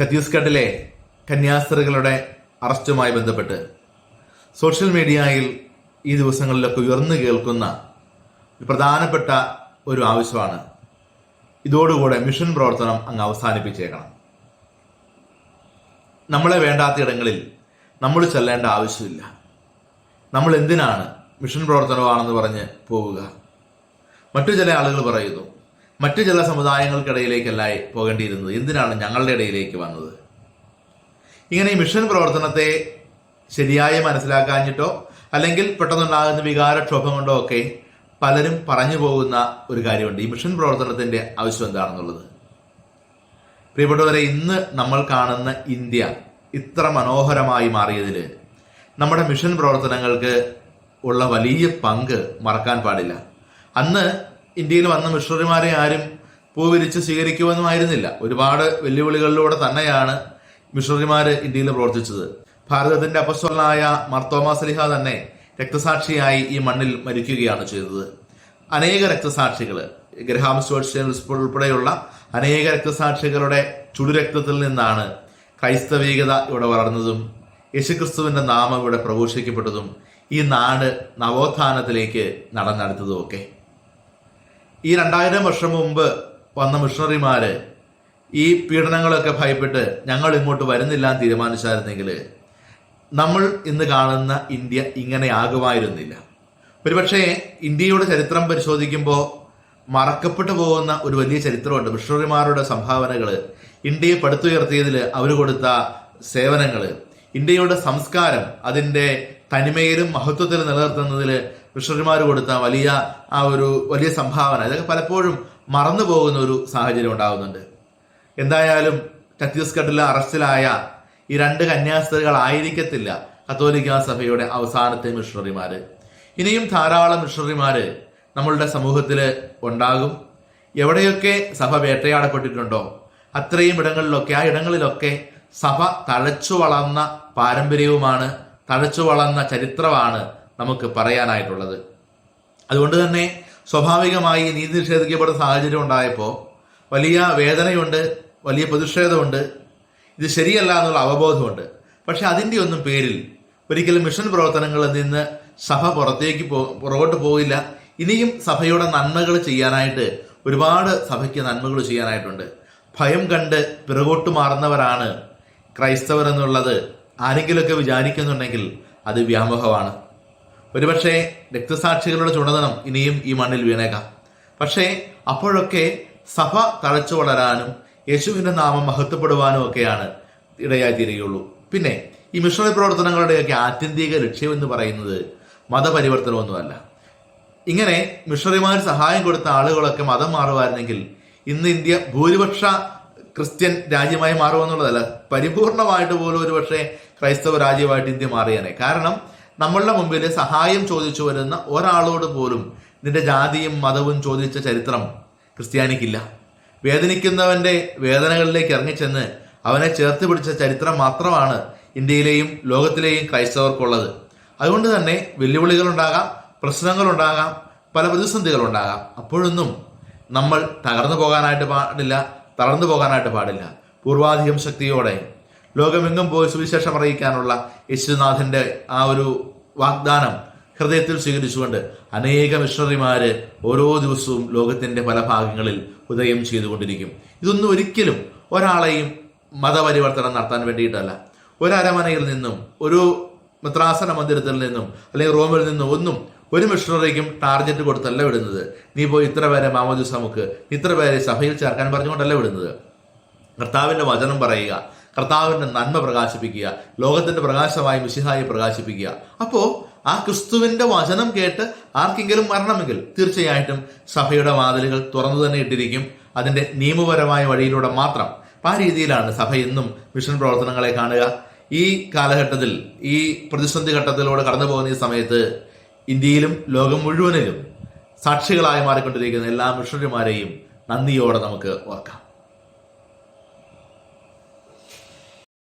ഛത്തീസ്ഗഡിലെ കന്യാസ്ത്രീകളുടെ അറസ്റ്റുമായി ബന്ധപ്പെട്ട് സോഷ്യൽ മീഡിയയിൽ ഈ ദിവസങ്ങളിലൊക്കെ ഉയർന്നു കേൾക്കുന്ന പ്രധാനപ്പെട്ട ഒരു ആവശ്യമാണ്. ഇതോടുകൂടെ മിഷൻ പ്രവർത്തനം അങ്ങ് അവസാനിപ്പിച്ചേക്കണം. നമ്മളെ വേണ്ടാത്ത ഇടങ്ങളിൽ നമ്മൾ ചെല്ലേണ്ട ആവശ്യമില്ല. നമ്മൾ എന്തിനാണ് മിഷൻ പ്രവർത്തനമാണെന്ന് പറഞ്ഞ് പോവുക? മറ്റു ചില ആളുകൾ പറയുന്നു മറ്റു ചില സമുദായങ്ങൾക്കിടയിലേക്കല്ല പോകേണ്ടിയിരുന്നത് എന്തിനാണ് ഞങ്ങളുടെ ഇടയിലേക്ക് വന്നത്? ഇങ്ങനെ ഈ മിഷൻ പ്രവർത്തനത്തെ ശരിയായി മനസ്സിലാക്കാഞ്ഞിട്ടോ അല്ലെങ്കിൽ പെട്ടെന്നുണ്ടാകുന്ന വികാരക്ഷോഭം കൊണ്ടോ ഒക്കെ പലരും പറഞ്ഞു പോകുന്ന ഒരു കാര്യമുണ്ട്. ഈ മിഷൻ പ്രവർത്തനത്തിന്റെ ആവശ്യം എന്താണെന്നുള്ളത്? പ്രിയപ്പെട്ടവരെ ഇന്ന് നമ്മൾ കാണുന്ന ഇന്ത്യ ഇത്ര മനോഹരമായി മാറിയതിൽ നമ്മുടെ മിഷൻ പ്രവർത്തനങ്ങൾക്ക് ഉള്ള വലിയ പങ്ക് മറക്കാൻ പാടില്ല. അന്ന് ഇന്ത്യയിൽ വന്ന മിഷണറിമാരെ ആരും പൂവിരിച്ച് സ്വീകരിക്കുമെന്നുമായിരുന്നില്ല. ഒരുപാട് വെല്ലുവിളികളിലൂടെ തന്നെയാണ് മിഷണറിമാർ ഇന്ത്യയിൽ പ്രവർത്തിച്ചത്. ഭാരതത്തിന്റെ അപസ്വലനായ മർത്തോമാ സലിഹ തന്നെ രക്തസാക്ഷിയായി ഈ മണ്ണിൽ മരിക്കുകയാണ് ചെയ്തത്. അനേക രക്തസാക്ഷികൾ ഗ്രഹാം സ്റ്റോഴ്സ് ഉൾപ്പെടെയുള്ള അനേക രക്തസാക്ഷികളുടെ ചുടുരക്തത്തിൽ നിന്നാണ് ക്രൈസ്തവീകത ഇവിടെ വളർന്നതും യേശുക്രിസ്തുവിന്റെ നാമം ഇവിടെ പ്രഘോഷിക്കപ്പെട്ടതും ഈ നാട് നവോത്ഥാനത്തിലേക്ക് നടന്നെടുത്തതും ഒക്കെ ഈ രണ്ടായിരം വർഷം മുമ്പ് വന്ന മിഷണറിമാര് ഈ പീഡനങ്ങളൊക്കെ ഭയപ്പെട്ട് ഞങ്ങൾ ഇങ്ങോട്ട് വരുന്നില്ല എന്ന് തീരുമാനിച്ചായിരുന്നെങ്കിൽ നമ്മൾ ഇന്ന് കാണുന്ന ഇന്ത്യ ഇങ്ങനെ ആകുമായിരുന്നില്ല. ഒരുപക്ഷെ ഇന്ത്യയുടെ ചരിത്രം പരിശോധിക്കുമ്പോൾ മറക്കപ്പെട്ടു പോകുന്ന ഒരു വലിയ ചരിത്രമുണ്ട്. മിഷണറിമാരുടെ സംഭാവനകൾ ഇന്ത്യയെ പടുത്തുയർത്തിയതിൽ അവർ കൊടുത്ത സേവനങ്ങൾ ഇന്ത്യയുടെ സംസ്കാരം അതിന്റെ തനിമയിലും മഹത്വത്തിലും നിലനിർത്തുന്നതിൽ മിഷണറിമാർ കൊടുത്ത വലിയ ആ ഒരു വലിയ സംഭാവന ഇതൊക്കെ പലപ്പോഴും മറന്നു പോകുന്ന ഒരു സാഹചര്യം ഉണ്ടാകുന്നുണ്ട്. എന്തായാലും ഛത്തീസ്ഗഡിലെ അറസ്റ്റിലായ ഈ രണ്ട് കന്യാസ്ത്രീകളായിരിക്കത്തില്ല കത്തോലിക്ക സഭയുടെ അവസാനത്തെ മിഷണറിമാര്. ഇനിയും ധാരാളം മിഷണറിമാര് നമ്മളുടെ സമൂഹത്തിൽ ഉണ്ടാകും. എവിടെയൊക്കെ സഭ വേട്ടയാടപ്പെട്ടിട്ടുണ്ടോ അത്രയും ഇടങ്ങളിലൊക്കെ ആ ഇടങ്ങളിലൊക്കെ സഭ തഴച്ചു വളർന്ന പാരമ്പര്യവുമാണ് തഴച്ചു വളർന്ന ചരിത്രമാണ് നമുക്ക് പറയാനായിട്ടുള്ളത്. അതുകൊണ്ട് തന്നെ സ്വാഭാവികമായി നീതി നിഷേധിക്കപ്പെടുന്ന സാഹചര്യം ഉണ്ടായപ്പോൾ വലിയ വേദനയുണ്ട് വലിയ പ്രതിഷേധമുണ്ട്. ഇത് ശരിയല്ല എന്നുള്ള അവബോധമുണ്ട്. പക്ഷെ അതിന്റെ ഒന്നും പേരിൽ ഒരിക്കലും മിഷൻ പ്രവർത്തനങ്ങളിൽ നിന്ന് സഭ പുറത്തേക്ക് പോ പുറകോട്ട് പോയില്ല ഇനിയും സഭയുടെ നന്മകൾ ചെയ്യാനായിട്ട് ഒരുപാട് സഭയ്ക്ക് നന്മകൾ ചെയ്യാനായിട്ടുണ്ട്. ഭയം കണ്ട് പിറകോട്ട് മാറുന്നവരാണ് ക്രൈസ്തവർ എന്നുള്ളത് ആരെങ്കിലുമൊക്കെ വിചാരിക്കുന്നുണ്ടെങ്കിൽ അത് വ്യാമോഹമാണ്. ഒരുപക്ഷെ രക്തസാക്ഷികളുടെ ചുണതനം ഇനിയും ഈ മണ്ണിൽ വീണേക്കാം. പക്ഷേ അപ്പോഴൊക്കെ സഭ തഴച്ചു വളരാനും യേശുവിന്റെ നാമം മഹത്വപ്പെടുവാനും ഒക്കെയാണ് ഇടയായി തീരുകയുള്ളൂ. പിന്നെ ഈ മിഷണറി പ്രവർത്തനങ്ങളുടെയൊക്കെ ആത്യന്തിക ലക്ഷ്യം എന്ന് പറയുന്നത് മതപരിവർത്തനമൊന്നുമല്ല. ഇങ്ങനെ മിഷണറിമാർ സഹായം കൊടുത്ത ആളുകളൊക്കെ മതം മാറുമായിരുന്നെങ്കിൽ ഇന്ന് ഇന്ത്യ ഭൂരിപക്ഷ ക്രിസ്ത്യൻ രാജ്യമായി മാറുമെന്നുള്ളതല്ല പരിപൂർണമായിട്ട് പോലും ഒരുപക്ഷെ ക്രൈസ്തവ രാജ്യമായിട്ട് ഇന്ത്യ മാറിയാനെ. കാരണം നമ്മളുടെ മുമ്പിൽ സഹായം ചോദിച്ചു വരുന്ന ഒരാളോട് പോലും നിന്റെ ജാതിയും മതവും ചോദിച്ച ചരിത്രം ക്രിസ്ത്യാനിക്കില്ല. വേദനിക്കുന്നവന്റെ വേദനകളിലേക്ക് ഇറങ്ങിച്ചെന്ന് അവനെ ചേർത്ത് പിടിച്ച ചരിത്രം മാത്രമാണ് ഇന്ത്യയിലെയും ലോകത്തിലെയും ക്രൈസ്തവർക്കുള്ളത്. അതുകൊണ്ട് തന്നെ വെല്ലുവിളികളുണ്ടാകാം പ്രശ്നങ്ങളുണ്ടാകാം പല പ്രതിസന്ധികളുണ്ടാകാം. അപ്പോഴൊന്നും നമ്മൾ തകർന്നു പോകാനായിട്ട് പാടില്ല തളർന്നു പോകാനായിട്ട് പാടില്ല. പൂർവാധികം ശക്തിയോടെ ലോകമെങ്ങും പോയി സുവിശേഷം അറിയിക്കാനുള്ള യേശുനാഥന്റെ ആ ഒരു വാഗ്ദാനം ഹൃദയത്തിൽ സ്വീകരിച്ചുകൊണ്ട് അനേക മിഷണറിമാര് ഓരോ ദിവസവും ലോകത്തിന്റെ പല ഭാഗങ്ങളിൽ ഉദയം ചെയ്തുകൊണ്ടിരിക്കും. ഇതൊന്നും ഒരിക്കലും ഒരാളെയും മതപരിവർത്തനം നടത്താൻ വേണ്ടിയിട്ടല്ല. ഒരു അരമനയിൽ നിന്നും ഒരു മിത്രാസന മന്ദിരത്തിൽ നിന്നും അല്ലെങ്കിൽ റോമിൽ നിന്നും ഒന്നും ഒരു മിഷണറിക്കും ടാർഗറ്റ് കൊടുത്തല്ല വിടുന്നത്. നീ പോയി ഇത്ര പേരെ മാമോദിസമുക്ക് ഇത്ര പേരെ സഭയിൽ ചേർക്കാൻ പറഞ്ഞുകൊണ്ടല്ല വിടുന്നത്. കർത്താവിന്റെ വചനം പറയുക. കർത്താവിന്റെ നന്മ പ്രകാശിപ്പിക്കുക ലോകത്തിന്റെ പ്രകാശമായി മിശിഹായി പ്രകാശിപ്പിക്കുക. അപ്പോൾ ആ ക്രിസ്തുവിന്റെ വചനം കേട്ട് ആർക്കെങ്കിലും മരണമെങ്കിൽ തീർച്ചയായിട്ടും സഭയുടെ വാതിലുകൾ തുറന്നു തന്നെ ഇട്ടിരിക്കും. അതിന്റെ നിയമപരമായ വഴിയിലൂടെ മാത്രം. അപ്പം ആ രീതിയിലാണ് സഭ ഇന്നും മിഷൻ പ്രവർത്തനങ്ങളെ കാണുക. ഈ കാലഘട്ടത്തിൽ ഈ പ്രതിസന്ധി ഘട്ടത്തിലൂടെ കടന്നു പോകുന്ന ഈ സമയത്ത് ഇന്ത്യയിലും ലോകം മുഴുവനിലും സാക്ഷികളായി മാറിക്കൊണ്ടിരിക്കുന്ന എല്ലാ മിഷണറിമാരെയും നന്ദിയോടെ നമുക്ക് ഓർക്കാം.